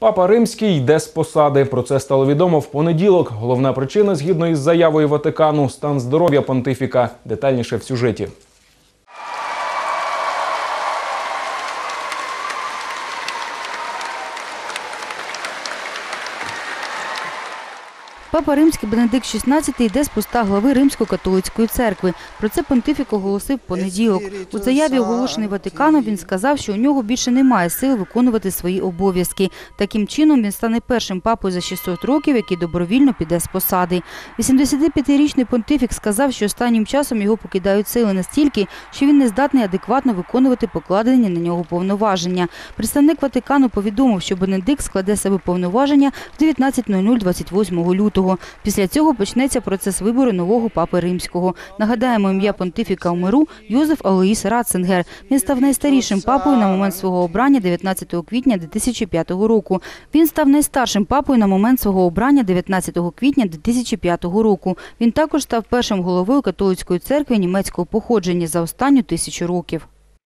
Папа Римський йде з посади. Про це стало відомо в понеділок. Головна причина, згідно із заявою Ватикану, стан здоров'я понтифіка. Детальніше в сюжеті. Папа Римський Бенедикт XVI йде з поста глави Римсько-католицької церкви. Про це понтифік оголосив понеділок. У заяві, оголошеній Ватиканом, він сказав, що у нього більше немає сил виконувати свої обов'язки. Таким чином, він стане першим папою за 600 років, який добровільно піде з посади. 85-річний понтифік сказав, що останнім часом його покидають сили настільки, що він не здатний адекватно виконувати покладені на нього повноваження. Представник Ватикану повідомив, що Бенедикт складе себе повноваження в 19.00 28 лютого. Після цього почнеться процес вибору нового папи римського. Нагадаємо, ім'я понтифіка у миру Йозеф Алоїс Ратцингер. Він став найстарішим папою на момент свого обрання 19 квітня 2005 року. Він став найстаршим папою на момент свого обрання 19 квітня 2005 року. Він також став першим головою католицької церкви німецького походження за останню тисячу років.